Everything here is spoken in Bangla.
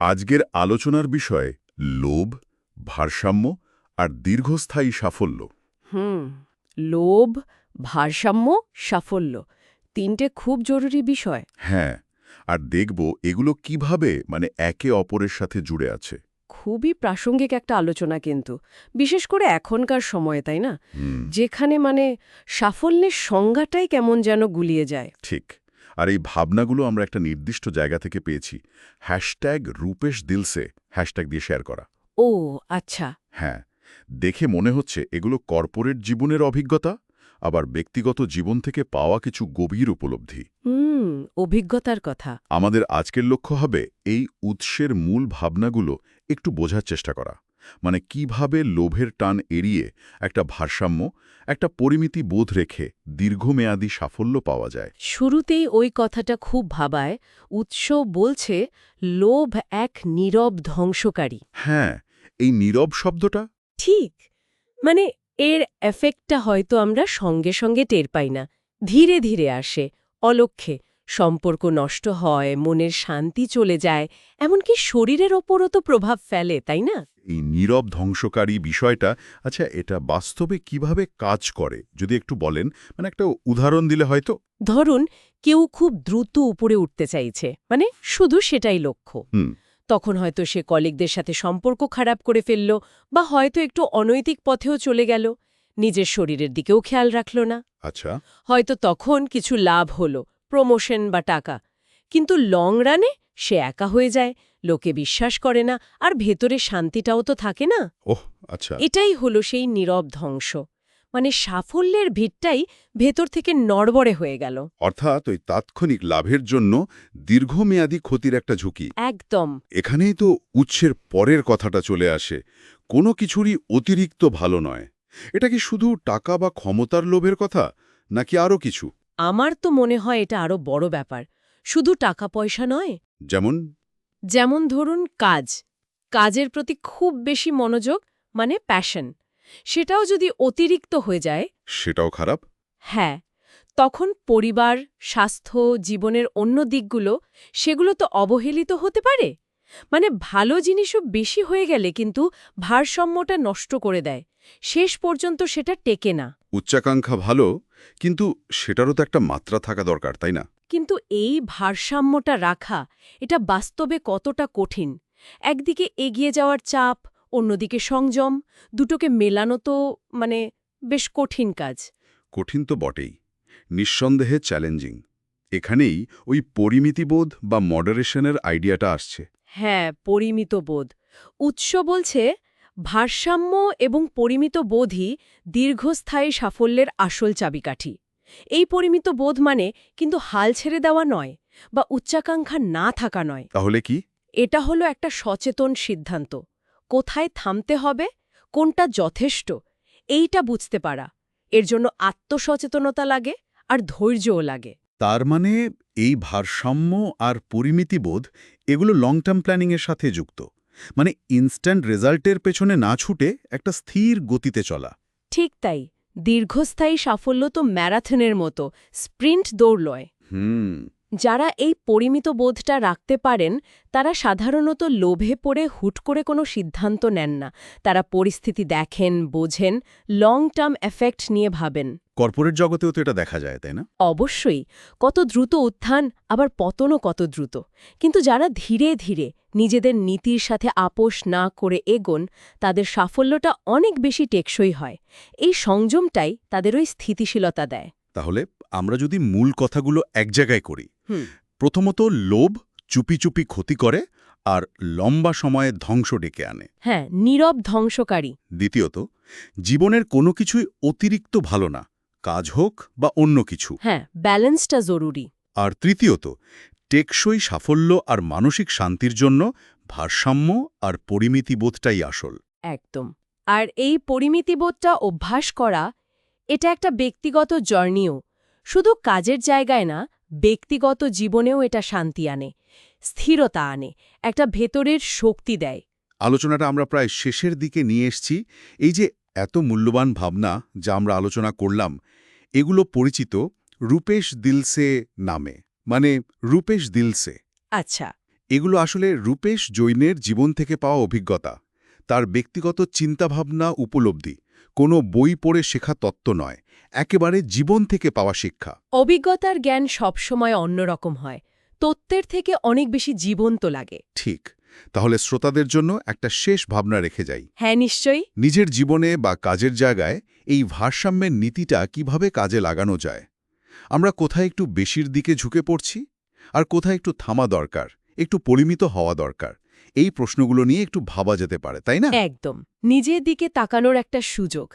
আজকের আলোচনার বিষয় লোভ ভারসাম্য আর দীর্ঘস্থায়ী সাফল্য। হুম লোভ ভারসাম্য সাফল্য তিনটে খুব জরুরি বিষয়। হ্যাঁ আর দেখব এগুলো কীভাবে মানে একে অপরের সাথে জুড়ে আছে। খুবই প্রাসঙ্গিক একটা আলোচনা কিন্তু বিশেষ করে এখনকার সময়ে তাই না? যেখানে মানে সাফল্যের সংজ্ঞাটাই কেমন যেন গুলিয়ে যায়। ঠিক। আর এই ভাবনাগুলো আমরা একটা নির্দিষ্ট জায়গা থেকে পেয়েছি। হ্যাশট্যাগ রূপেশ দিলসে হ্যাশট্যাগ দিয়ে শেয়ার করা। ও আচ্ছা। হ্যাঁ দেখে মনে হচ্ছে এগুলো কর্পোরেট জীবনের অভিজ্ঞতা আবার ব্যক্তিগত জীবন থেকে পাওয়া কিছু গভীর উপলব্ধি। হুম অভিজ্ঞতার কথা। আমাদের আজকের লক্ষ্য হবে এই উৎসের মূল ভাবনাগুলো একটু বোঝার চেষ্টা করা। মানে কীভাবে লোভের টান এড়িয়ে একটা ভারসাম্য একটা পরিমিতি বোধ রেখে দীর্ঘমেয়াদী সাফল্য পাওয়া যায়। শুরুতেই ওই কথাটা খুব ভাবায় উৎস বলছে লোভ এক নীরব ধ্বংসকারী। হ্যাঁ এই নীরব শব্দটা? ঠিক মানে এর এফেক্টটা হয়তো আমরা সঙ্গে সঙ্গে টের পাই না। ধীরে ধীরে আসে অলক্ষ্যে সম্পর্ক নষ্ট হয় মনের শান্তি চলে যায় এমনকি শরীরের ওপরও তো প্রভাব ফেলে তাই না? এই নীরব ধ্বংসকারী বিষয়টা আচ্ছা এটা বাস্তবে কীভাবে কাজ করে? যদি একটু বলেন মানে একটা উদাহরণ দিলে হয়তো? ধরুন কেউ খুব দ্রুত উপরে উঠতে চাইছে মানে শুধু সেটাই লক্ষ্য। তখন হয়তো সে কলিগদের সাথে সম্পর্ক খারাপ করে ফেলল বা হয়তো একটু অনৈতিক পথেও চলে গেল নিজের শরীরের দিকেও খেয়াল রাখল না। আচ্ছা। হয়তো তখন কিছু লাভ হলো প্রমোশন বা টাকা। কিন্তু লং রানে সে একা হয়ে যায় লোকে বিশ্বাস করে না আর ভেতরে শান্তিটাও তো থাকে না। ওহ আচ্ছা। এটাই হলো সেই নীরব ধ্বংস। মানে সাফল্যের ভিড়টাই ভেতর থেকে নড়বড়ে হয়ে গেল। অর্থাৎ ওই তাৎক্ষণিক লাভের জন্য দীর্ঘমেয়াদী ক্ষতির একটা ঝুঁকি। একদম। এখানেই তো উৎসের পরের কথাটা চলে আসে। কোনো কিছুরই অতিরিক্ত ভালো নয়। এটা কি শুধু টাকা বা ক্ষমতার লোভের কথা নাকি আরও কিছু? আমার তো মনে হয় এটা আরও বড় ব্যাপার। শুধু টাকা পয়সা নয়। যেমন? যেমন ধরুন কাজ। কাজের প্রতি খুব বেশি মনোযোগ মানে প্যাশন সেটাও যদি অতিরিক্ত হয়ে যায়। সেটাও খারাপ? হ্যাঁ। তখন পরিবার স্বাস্থ্য জীবনের অন্য দিকগুলো সেগুলো তো অবহেলিত হতে পারে। মানে ভালো জিনিসও বেশি হয়ে গেলে কিন্তু ভারসাম্যটা নষ্ট করে দেয়। শেষ পর্যন্ত সেটা টেকে না। উচ্চাকাঙ্ক্ষা ভালো কিন্তু সেটারও তো একটা মাত্রা থাকা দরকার তাই না? কিন্তু এই ভারসাম্যটা রাখা এটা বাস্তবে কতটা কঠিন? একদিকে এগিয়ে যাওয়ার চাপ অন্যদিকে সংযম দুটোকে মেলানো তো মানে বেশ কঠিন কাজ। কঠিন তো বটেই নিঃসন্দেহে চ্যালেঞ্জিং। এখানেই ওই পরিমিতিবোধ বা মডারেশনের আইডিয়াটা আসছে। হ্যাঁ পরিমিত বোধ। উৎস বলছে ভারসাম্য এবং পরিমিত বোধই দীর্ঘস্থায়ী সাফল্যের আসল চাবিকাঠি। এই পরিমিত বোধ মানে কিন্তু হাল ছেড়ে দেওয়া নয় বা উচ্চাকাঙ্ক্ষা না থাকা নয়। তাহলে কি? এটা হলো একটা সচেতন সিদ্ধান্ত। কোথায় থামতে হবে কোনটা যথেষ্ট এইটা বুঝতে পারা। এর জন্য আত্মসচেতনতা লাগে আর ধৈর্যও লাগে। তার মানে এই ভারসাম্য আর পরিমিতিবোধ এগুলো লং টার্ম প্ল্যানিংয়ের সাথে যুক্ত। মানে ইনস্ট্যান্ট রেজাল্টের পেছনে না ছুটে একটা স্থির গতিতে চলা। ঠিক তাই। দীর্ঘস্থায়ী সাফল্য তো ম্যারাথনের মতো স্প্রিন্ট দৌড় লয়। হুম। যারা এই পরিমিত বোধটা রাখতে পারেন তারা সাধারণত লোভে পড়ে হুট করে কোনো সিদ্ধান্ত নেন না। তারা পরিস্থিতি দেখেন বোঝেন লং টার্ম এফেক্ট নিয়ে ভাবেন। কর্পোরেট জগতেও তো এটা দেখা যায় তাই না? অবশ্যই কত দ্রুত উত্থান আবার পতনও কত দ্রুত। কিন্তু যারা ধীরে ধীরে নিজেদের নীতির সাথে আপোষ না করে এগোন তাদের সাফল্যটা অনেক বেশি টেকসই হয়। এই সংযমটাই তাদের ওই স্থিতিশীলতা দেয়। তাহলে আমরা যদি মূল কথাগুলো এক জায়গায় করি প্রথমত লোভ চুপি চুপি ক্ষতি করে আর লম্বা সময়ে ধ্বংস ডেকে আনে। হ্যাঁ নীরব ধ্বংসকারী। দ্বিতীয়ত জীবনের কোনো কিছুই অতিরিক্ত ভালো না কাজ হোক বা অন্য কিছু। হ্যাঁ ব্যালেন্সটা জরুরি। আর তৃতীয়ত টেকসই সাফল্য আর মানসিক শান্তির জন্য ভারসাম্য আর পরিমিতিবোধটাই আসল। একদম। আর এই পরিমিতিবোধটা অভ্যাস করা এটা একটা ব্যক্তিগত জার্নিও। শুধু কাজের জায়গায় না ব্যক্তিগত জীবনেও এটা শান্তি আনে স্থিরতা আনে একটা ভেতরের শক্তি দেয়। আলোচনাটা আমরা প্রায় শেষের দিকে নিয়ে এসছি। এই যে এত মূল্যবান ভাবনা যা আমরা আলোচনা করলাম এগুলো পরিচিত রূপেশ দিলসে নামে মানে রূপেশ দিলসে। আচ্ছা। এগুলো আসলে রূপেশ জৈনের জীবন থেকে পাওয়া অভিজ্ঞতা তার ব্যক্তিগত চিন্তাভাবনা উপলব্ধি। কোনো বই পড়ে শেখা তত্ত্ব নয় একেবারে জীবন থেকে পাওয়া শিক্ষা। অভিজ্ঞতার জ্ঞান সবসময় অন্যরকম হয় তত্ত্বের থেকে অনেক বেশি জীবন্ত লাগে। ঠিক তাহলে শ্রোতাদের জন্য একটা শেষ ভাবনা রেখে যাই। হ্যাঁ নিশ্চয়ই। নিজের জীবনে বা কাজের জায়গায় এই ভারসাম্যের নীতিটা কীভাবে কাজে লাগানো যায়? আমরা কোথায় একটু বেশির দিকে ঝুঁকে পড়ছি? আর কোথায় একটু থামা দরকার একটু পরিমিত হওয়া দরকার? এই প্রশ্নগুলো নিয়ে একটু ভাবা যেতে পারে, তাই না? একদম। নিজের দিকে তাকানোর একটা সুযোগ।